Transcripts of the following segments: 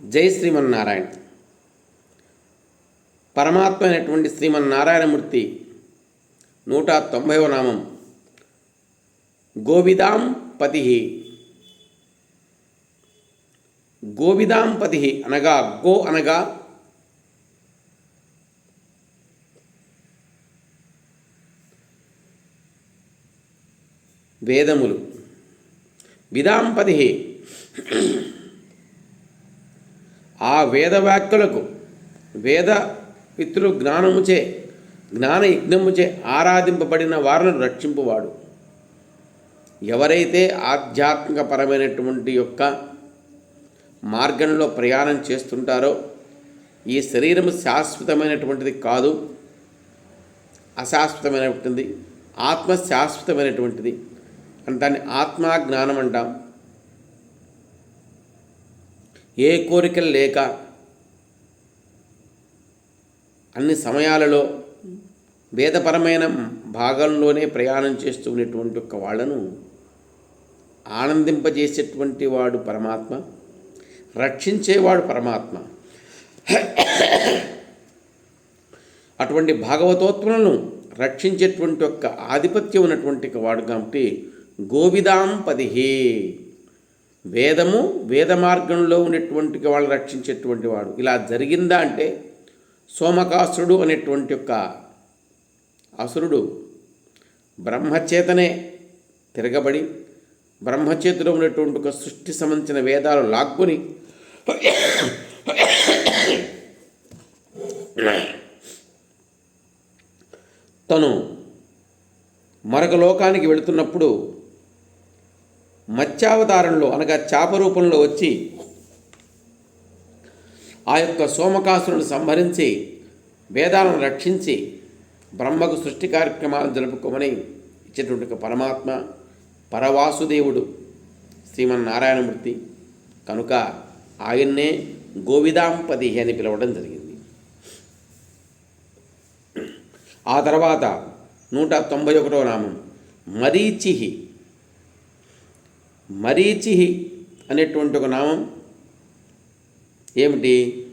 జై శ్రీమన్నారాయణ. పరమాత్మ అయినటువంటి శ్రీమన్నారాయణమూర్తి నూట తొంభైవ నామం. గోవిదాం పతి గోవిదాం పతి అనగా గో అనగా వేదములు. విదాంపతి ఆ వేదవాక్యులకు వేద పితృ జ్ఞానముచే జ్ఞాన యజ్ఞముచే ఆరాధింపబడిన వారిని రక్షింపువాడు. ఎవరైతే ఆధ్యాత్మికపరమైనటువంటి యొక్క మార్గంలో ప్రయాణం చేస్తుంటారో ఈ శరీరం శాశ్వతమైనటువంటిది కాదు అశాశ్వతమైనటువంటిది ఆత్మ శాశ్వతమైనటువంటిది అని దాన్ని ఆత్మా జ్ఞానం అంటాం. ఏ కోరికలు లేక అన్ని సమయాలలో భేదపరమైన భాగంలోనే ప్రయాణం చేస్తూ ఉన్నటువంటి ఒక వాళ్ళను ఆనందింపజేసేటువంటి వాడు పరమాత్మ రక్షించేవాడు పరమాత్మ. అటువంటి భాగవతోత్మలను రక్షించేటువంటి యొక్క ఆధిపత్యం ఉన్నటువంటి వాడు కాబట్టి గోవిదాం పదిహే. వేదము వేద మార్గంలో ఉన్నటువంటి వాళ్ళు రక్షించేటువంటి వాడు. ఇలా జరిగిందా అంటే సోమకాసురుడు అనేటువంటి యొక్క అసురుడు బ్రహ్మచేతనే తిరగబడి బ్రహ్మచేతిలో ఉన్నటువంటి ఒక సృష్టి సంబంధించిన వేదాలు లాక్కుని తను మరొక లోకానికి వెళుతున్నప్పుడు మత్స్యావతారంలో అనగా చాప రూపంలో వచ్చి ఆ యొక్క సోమకాసురుని సంహరించి వేదాలను రక్షించి బ్రహ్మకు సృష్టి కార్యక్రమాలు జరుపుకోమని ఇచ్చేటువంటి పరమాత్మ పరవాసుదేవుడు శ్రీమన్నారాయణమూర్తి. కనుక ఆయన్నే గోవిదాంపతి అని పిలవడం జరిగింది. ఆ తర్వాత నూట తొంభై ఒకటో నామం మరీచిహి మరీచి అనేటువంటి ఒక నామం. ఏమిటి?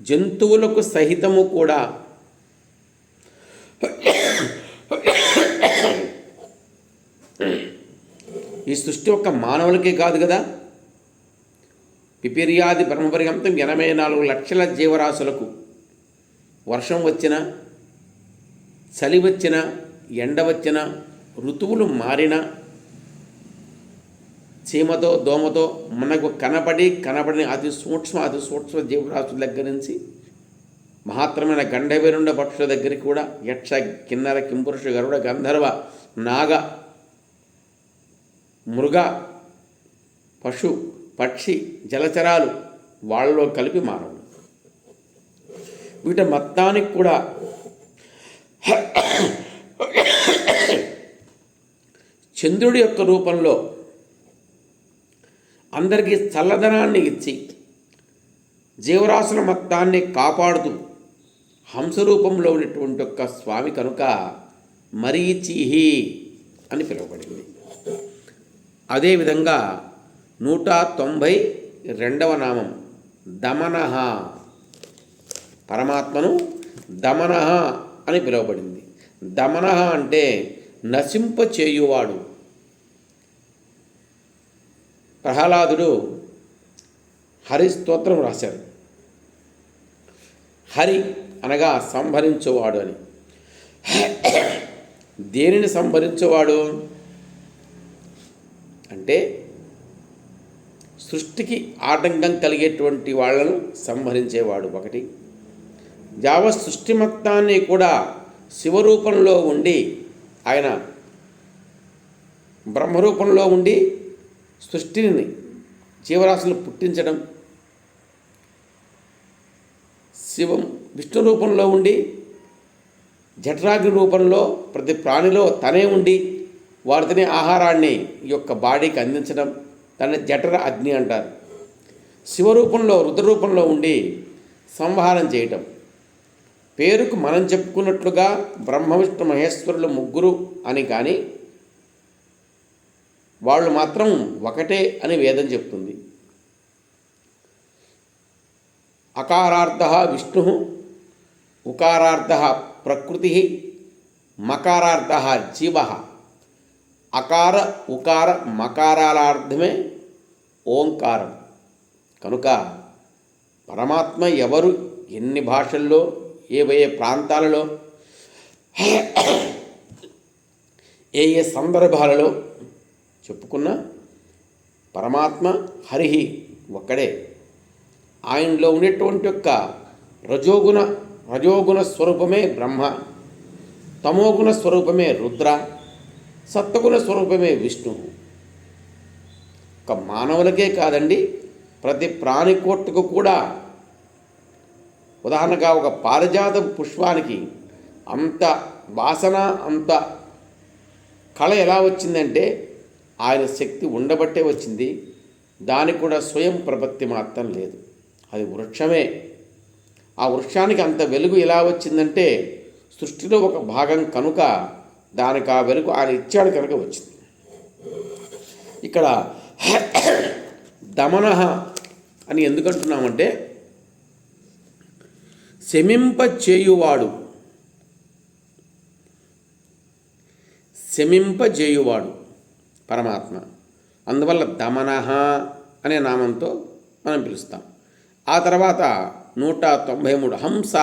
జంతువులకు సహితము కూడా ఈ సృష్టి ఒక్క మానవులకే కాదు కదా? పిపిర్యాది బ్రహ్మపర్యంతం ఎనభై నాలుగు లక్షల జీవరాశులకు వర్షం వచ్చిన చలి వచ్చినా ఎండవచ్చిన ఋతువులు మారిన చీమతో దోమతో మనకు కనపడి కనపడిన అతి సూక్ష్మ అతి సూక్ష్మ జీవరాశుల దగ్గర నుంచి మహాత్రమైన గండవీరుండ పక్షుల దగ్గరికి కూడా యక్ష కిన్నర కింపురుష గరుడ గంధర్వ నాగ మృగ పశు పక్షి జలచరాలు వాళ్ళలో కలిపి మానవుడు వీటి మొత్తానికి కూడా చంద్రుడి యొక్క రూపంలో అందరికీ చల్లదనాన్ని ఇచ్చి జీవరాశుల మొత్తాన్ని కాపాడుతూ హంసరూపంలో ఉన్నటువంటి యొక్క స్వామి కనుక మరీచిహి అని పిలువబడింది. అదేవిధంగా నూట తొంభై రెండవ నామం దమనహ పరమాత్మను దమనహ అని పిలువబడింది. దమనహ అంటే నశింప చేయువాడు ప్రహ్లాదుడు హరిస్తోత్రం రాశారు హరి అనగా సంభరించేవాడు అని. దేనిని సంభరించేవాడు అంటే సృష్టికి ఆటంకం కలిగేటువంటి వాళ్ళను సంహరించేవాడు ఒకటి. యావ సృష్టి మొత్తాన్ని కూడా శివరూపంలో ఉండి ఆయన బ్రహ్మరూపంలో ఉండి సృష్టిని జీవరాశులు పుట్టించడం. శివం విష్ణు రూపంలో ఉండి జఠరాగ్ని రూపంలో ప్రతి ప్రాణిలో తనే ఉండి వారితోనే ఆహారాన్ని ఈ యొక్క బాడీకి అందించడం దాన్ని జఠర అగ్ని అంటారు. శివరూపంలో రుద్రరూపంలో ఉండి సంహారం చేయటం. పేరుకు మనం చెప్పుకున్నట్లుగా బ్రహ్మ విష్ణు మహేశ్వరులు ముగ్గురు అని కానీ వాళ్ళు మాత్రం ఒకటే అని వేదం చెప్తుంది. అకారార్థ విష్ణు ఉకారార్థ ప్రకృతి మకారార్థ జీవ. అకార ఉకార మకారాలార్థమే ఓంకారం. కనుక పరమాత్మ ఎవరు ఎన్ని భాషల్లో ఏవే ఏ ప్రాంతాలలో ఏ ఏ సందర్భాలలో చెప్పుకున్నా పరమాత్మ హరిహి ఒక్కడే. ఆయనలో ఉండేటువంటి యొక్క రజోగుణ రజోగుణ స్వరూపమే బ్రహ్మ. తమోగుణ స్వరూపమే రుద్ర. సత్వగుణ స్వరూపమే విష్ణువు. ఒక మానవులకే కాదండి ప్రతి ప్రాణికోట్టుకు కూడా. ఉదాహరణగా ఒక పారిజాత పుష్పానికి అంత వాసన అంత కళ ఎలా వచ్చిందంటే ఆయన శక్తి ఉండబట్టే వచ్చింది. దానికి కూడా స్వయం ప్రపత్తి మాత్రం లేదు. అది వృక్షమే. ఆ వృక్షానికి అంత వెలుగు ఎలా వచ్చిందంటే సృష్టిలో ఒక భాగం కనుక దానికి ఆ వెలుగు ఆయన ఇచ్చాడు కనుక వచ్చింది. ఇక్కడ దమన అని ఎందుకంటున్నామంటే శమింప చేయువాడు శమింపజేయువాడు. పరమాత్మ. అందువల్ల దమనహ అనే నామంతో మనం పిలుస్తాం. ఆ తర్వాత నూట తొంభై మూడు హంస.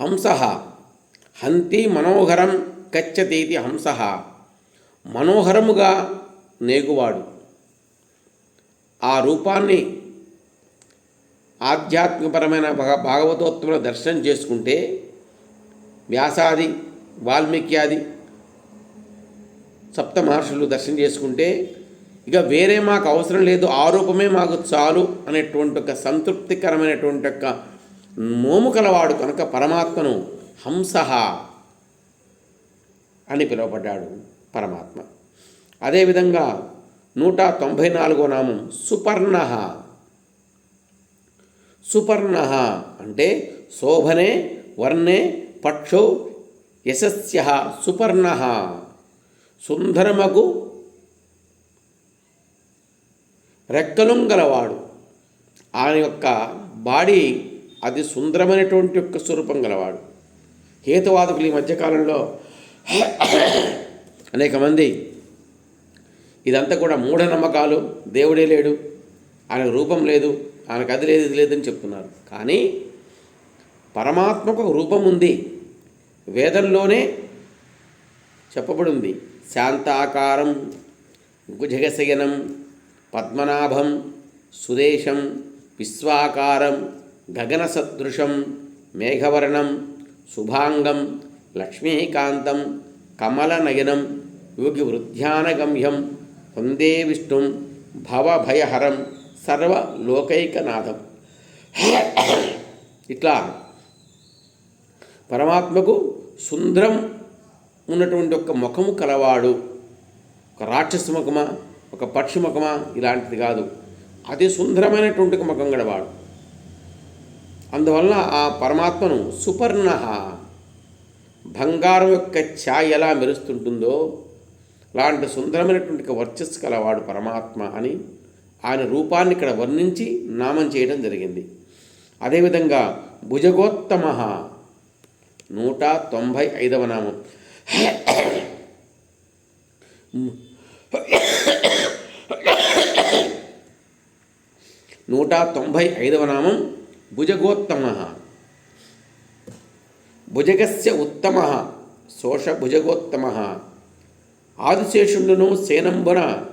హంస. హంతి మనోహరం కచ్చతీతి హంస. మనోహరముగా నేగువాడు. ఆ రూపాన్ని ఆధ్యాత్మికపరమైన భగ భాగవతోత్తముల దర్శనం చేసుకుంటే వ్యాసాది వాల్మీక్యాది సప్త మహర్షులు దర్శనం చేసుకుంటే ఇక వేరే మాకు అవసరం లేదు ఆ రూపమే మాకు చాలు అనేటువంటి ఒక సంతృప్తికరమైనటువంటి యొక్క మోము కలవాడు కనుక పరమాత్మను హంస అని పిలువబడ్డాడు పరమాత్మ. అదేవిధంగా నూట తొంభై నాలుగో నామం సుపర్ణ సుపర్ణ అంటే శోభనే వర్ణే పక్షో యశస్య సుపర్ణ. సుందరమగు రెక్కలు గలవాడు. ఆయన యొక్క బాడీ అది సుందరమైనటువంటి యొక్క స్వరూపం గలవాడు. హేతువాదకులు ఈ మధ్యకాలంలో అనేక మంది ఇదంతా కూడా మూఢనమ్మకాలు. దేవుడే లేడు. ఆయన రూపం లేదు. ఆయనకు అది లేదు ఇది లేదని చెప్తున్నారు. కానీ పరమాత్మకు ఒక రూపం ఉంది. వేదంలోనే చెప్పబడింది. శాంతాకారం భుజగశయనం పద్మనాభం సుదేశం విశ్వాకారం గగనసదృశం మేఘవర్ణం శుభాంగం లక్ష్మీకాంతం కమలనయనం యోగి వృద్ధ్యానగమ్యం వందే విష్ణుం భవభయహరం సర్వలోకైకనాథం ఇట్లా పరమాత్మకు సుందరం ఉన్నటువంటి ఒక ముఖము కలవాడు ఒక రాక్షస ముఖమా ఒక పక్షి ముఖమా ఇలాంటిది కాదు. అతి సుందరమైనటువంటి ఒక ముఖం గడవాడు అందువలన ఆ పరమాత్మను సుపర్ణ బంగారం యొక్క ఛాయ ఎలా మెరుస్తుంటుందో లాంటి సుందరమైనటువంటి వర్చస్సు కలవాడు పరమాత్మ అని ఆయన రూపాన్ని ఇక్కడ వర్ణించి నామం చేయడం జరిగింది. అదేవిధంగా భుజగోత్తమ నూట తొంభై ఐదవ నామం. నూట తొంభై ఐదవ నామం భుజగోత్తమ. భుజగస్య ఉత్తమ శోష భుజగోత్తమ. ఆదిశేషుడును సేనంబున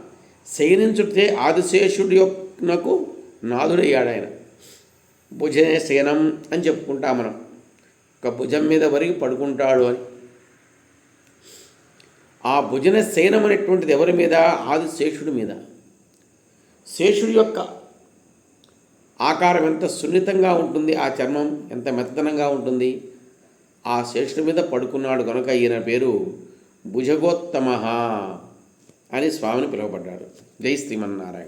శయనించుటే ఆదిశేషుడి యొక్కకు నాదుడయ్యాడు ఆయన. భుజనే శయనం అని చెప్పుకుంటాం మనం. ఒక భుజం మీద వరిగి పడుకుంటాడు అని. ఆ భుజన శయనం అనేటువంటిది ఎవరి మీద? ఆదిశేషుడి మీద. శేషుడి యొక్క ఆకారం ఎంత సున్నితంగా ఉంటుంది ఆ చర్మం ఎంత మెత్తనంగా ఉంటుంది ఆ శేషుడి మీద పడుకున్నాడు కనుక ఈయన పేరు భుజగోత్తమ. అని స్వామిని పిలువబడ్డాడు. జై శ్రీమన్నారాయణ.